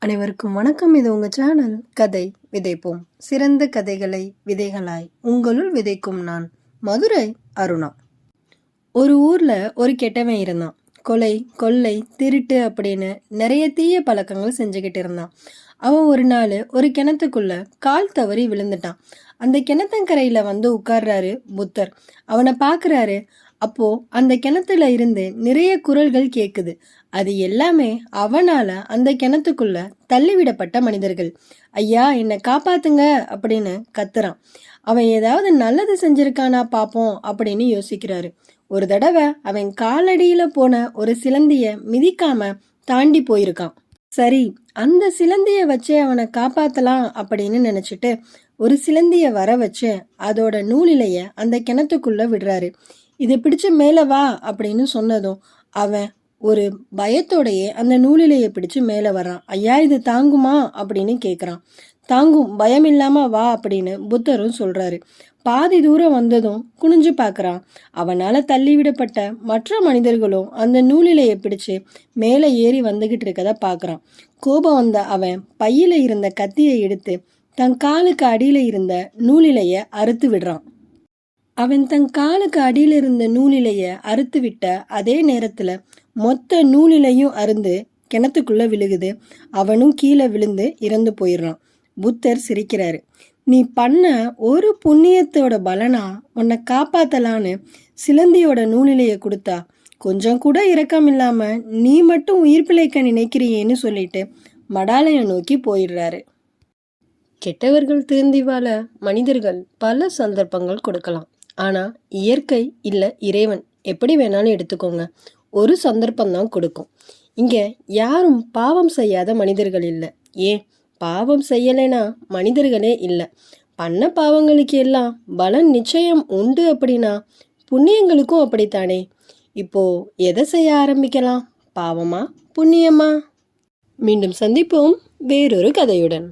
அனைவருக்கும் வணக்கம். இது உங்கள் சேனல் கதை விதைப்போம். சிறந்த கதைகளை விதைகளாய் உங்களுள் விதைக்கும் நான் மதுரை அருணா. ஒரு ஊரில் ஒரு கெட்டவன் இருந்தான். கொலை கொள்ளை திருட்டு அப்படின்னு நிறைய தீய பழக்கங்கள் செஞ்சுக்கிட்டு இருந்தான். அவன் ஒரு நாள் ஒரு கிணத்துக்குள்ள கால் தவறி விழுந்துட்டான். அந்த கிணத்தங்கரையில் வந்து உட்கார்றாரு புத்தர். அவனை பார்க்குறாரு அப்போ அந்த கிணத்துல இருந்து நிறைய குரல்கள் கேட்குது அது எல்லாமே அவனால அந்த கிணத்துக்குள்ள தள்ளிவிடப்பட்ட மனிதர்கள். ஐயா என்னை காப்பாத்துங்க அப்படின்னு கத்துறான். அவன் ஏதாவது நல்லது செஞ்சிருக்கானா பாப்போம் அப்படின்னு யோசிக்கிறாரு. ஒரு தடவை அவன் காலடியில போன ஒரு சிலந்திய மிதிக்காம தாண்டி போயிருக்கான். சரி அந்த சிலந்திய வச்சு அவனை காப்பாத்தலாம் அப்படின்னு நினைச்சிட்டு ஒரு சிலந்திய வர வச்சு அதோட நூலிலைய அந்த கிணத்துக்குள்ள விடுறாரு. இதை பிடிச்சு மேலே வா அப்படின்னு சொன்னதும் அவன் ஒரு பயத்தோடையே அந்த நூலிலையை பிடிச்சு மேலே வர்றான். ஐயா இது தாங்குமா? அப்படின்னு கேட்குறான் தாங்கும் பயம் இல்லாம வா அப்படின்னு புத்தரும் சொல்றாரு. பாதி தூரம் வந்ததும் குனிஞ்சு பார்க்குறான் அவனால தள்ளிவிடப்பட்ட மற்ற மனிதர்களும் அந்த நூலிலையை பிடிச்சு மேலே ஏறி வந்துகிட்டு இருக்கதை பார்க்குறான் கோபம் வந்த அவன் பையில இருந்த கத்தியை எடுத்து தன் காலுக்கு அடியில இருந்த நூலிலைய அறுத்து விடுறான். அவன் தன் காலுக்கு அடியில் இருந்த நூலிலைய அறுத்து விட்ட அதே நேரத்துல மொத்த நூலிலையும் அருந்து கிணத்துக்குள்ள விழுகுது. அவனும் கீழே விழுந்து இறந்து போயிடுறான். புத்தர் சிரிக்கிறாரு. நீ பண்ண ஒரு புண்ணியத்தோட பலனா உன்னை காப்பாத்தலான்னு சிலந்தியோட நூலிலைய கொடுத்தா. கொஞ்சம் கூட இரக்கம் இல்லாம நீ மட்டும் உயிர் பிழைக்க நினைக்கிறியேன்னு சொல்லிட்டு மடாலயம் நோக்கி போயிடுறாரு. கெட்டவர்கள் திருந்தி வாழ மனிதர்கள் பல சந்தர்ப்பங்கள் கொடுக்கலாம். ஆனால் இயற்கை இல்லை இறைவன் எப்படி வேணாலும் எடுத்துக்கோங்க. ஒரு சந்தர்ப்பம் தான் கொடுக்கும். இங்கே யாரும் பாவம் செய்யாத மனிதர்கள் இல்லை. ஏன்? பாவம் செய்யலைனா மனிதர்களே இல்லை. பண்ண பாவங்களுக்கு எல்லாம் பலன் நிச்சயம் உண்டு அப்படின்னா புண்ணியங்களுக்கும் அப்படித்தானே? இப்போ எதை செய்ய ஆரம்பிக்கலாம்? பாவமா? புண்ணியமா? மீண்டும் சந்திப்போம். வேறொரு கதையுடன்.